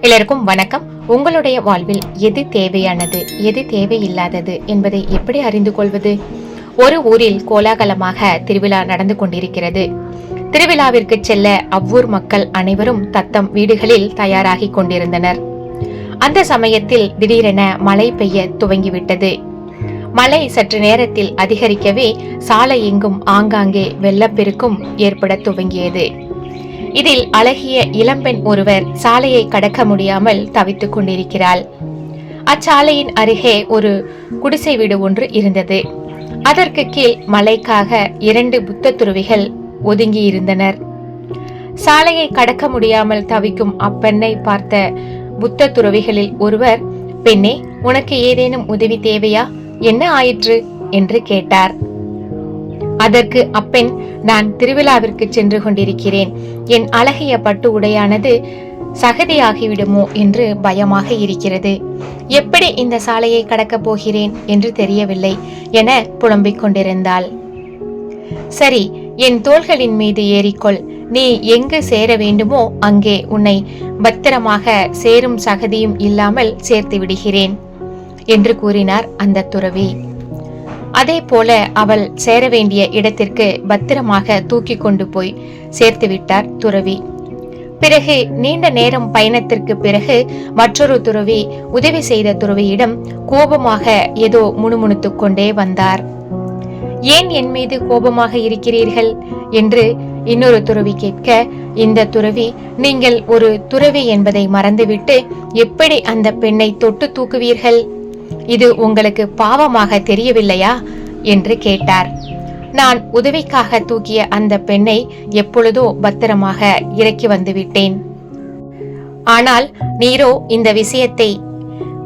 எல்லாருக்கும் வணக்கம். உங்களுடைய வாழ்வில் எது தேவையானது எது தேவையில்லாதது என்பதை எப்படி அறிந்து கொள்வது? ஒரு ஊரில் கோலாகலமாக திருவிழா நடந்து கொண்டிருக்கிறது. திருவிழாவிற்கு செல்ல அவ்வூர் மக்கள் அனைவரும் தத்தம் வீடுகளில் தயாராகிக் கொண்டிருந்தனர். அந்த சமயத்தில் திடீரென மழை பெய்ய துவங்கிவிட்டது. மழை சற்று நேரத்தில் அதிகரிக்கவே சாலை எங்கும் ஆங்காங்கே வெள்ளப்பெருக்கும் ஏற்பட துவங்கியது. இதில் அழகிய இளம்பெண் ஒருவர் சாலையை கடக்க முடியாமல் தவித்துக் கொண்டிருக்கிறாள். அச்சாலையின் அருகே ஒரு குடிசை வீடு ஒன்று இருந்தது. அதற்கு கீழ் மலைக்காக இரண்டு புத்த துறவிகள் ஒதுங்கி இருந்தனர் சாலையை கடக்க முடியாமல் தவிக்கும் அப்பெண்ணை பார்த்த புத்த துறவிகளில் ஒருவர் பெண்ணே உனக்கு ஏதேனும் உதவி தேவையா? என்ன ஆயிற்று? என்று கேட்டார். அதற்கு அப்பெண் நான் திருவிழாவிற்கு சென்று கொண்டிருக்கிறேன். என் அழகிய பட்டு உடையானது சகதியாகிவிடுமோ என்று பயமாக இருக்கிறது. எப்படி இந்த சாலையை கடக்கப் போகிறேன் என்று தெரியவில்லை என புலம்பிக் கொண்டிருந்தாள். சரி என் தோள்களின் மீது ஏறிக்கொள். நீ எங்கு சேர வேண்டுமோ அங்கே உன்னை பத்திரமாக சேரும் சகதியும் இல்லாமல் சேர்த்து விடுகிறேன் என்று கூறினார் அந்த துறவி. அதே போல அவள் சேர வேண்டிய இடத்திற்கு பத்திரமாக தூக்கி கொண்டு போய் சேர்த்து விட்டார் துறவி. பிறகு நீண்ட நேரம் பயணத்திற்கு பிறகு மற்றொரு துறவி உதவி செய்த துறவியிடம் கோபமாக ஏதோ முணுமுணுத்துக் கொண்டே வந்தார். ஏன் என் மீது கோபமாக இருக்கிறீர்கள்? என்று இன்னொரு துறவி கேட்க இந்த துறவி நீங்கள் ஒரு துறவி என்பதை மறந்துவிட்டு எப்படி அந்த பெண்ணை தொட்டு தூக்குவீர்கள்? இது உங்களுக்கு பாவமாக தெரியவில்லையா? என்று கேட்டார். நான் உதவிக்காக தூக்கிய அந்த பெண்ணை எப்பொழுதோ பத்திரமாக இறக்கி வந்துவிட்டேன். ஆனால் நீரோ இந்த விஷயத்தை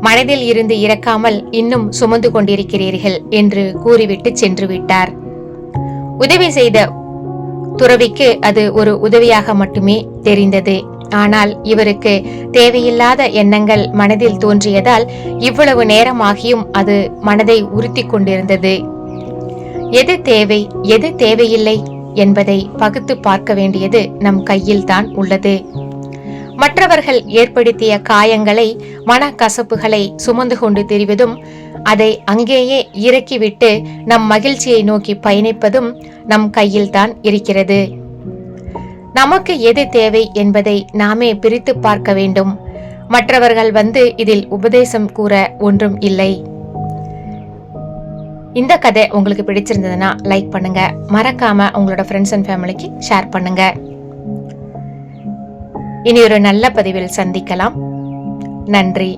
மனதில் இருந்து இறக்காமல் இன்னும் சுமந்து கொண்டிருக்கிறீர்கள் என்று கூறிவிட்டு சென்று விட்டார். உதவி செய்த துறவிக்கு அது ஒரு உதவியாக மட்டுமே தெரிந்தது. ஆனால் இவருக்கு தேவையில்லாத எண்ணங்கள் மனதில் தோன்றியதால் இவ்வளவு நேரமாகியும் அது மனதை உறுத்தி கொண்டிருந்தது. எது தேவை எது தேவையில்லை என்பதை பகுத்து பார்க்க வேண்டியது நம் கையில்தான் உள்ளது. மற்றவர்கள் ஏற்படுத்திய காயங்களை மனக்கசப்புகளை சுமந்து கொண்டு திரிவதும் அதை அங்கேயே இறக்கிவிட்டு நம் மகிழ்ச்சியை நோக்கி பயணிப்பதும் நம் கையில்தான் இருக்கிறது. நமக்கு எது தேவை என்பதை நாமே பிரித்து பார்க்க வேண்டும். மற்றவர்கள் வந்து இதில் உபதேசம் கூற ஒன்றும் இல்லை. இந்த கதை உங்களுக்கு பிடிச்சிருந்ததுன்னா லைக் பண்ணுங்க. மறக்காம உங்களோட ஃப்ரெண்ட்ஸ் அண்ட் ஃபேமிலிக்கு ஷேர் பண்ணுங்க. இனி ஒரு நல்ல பதிவில் சந்திக்கலாம். நன்றி.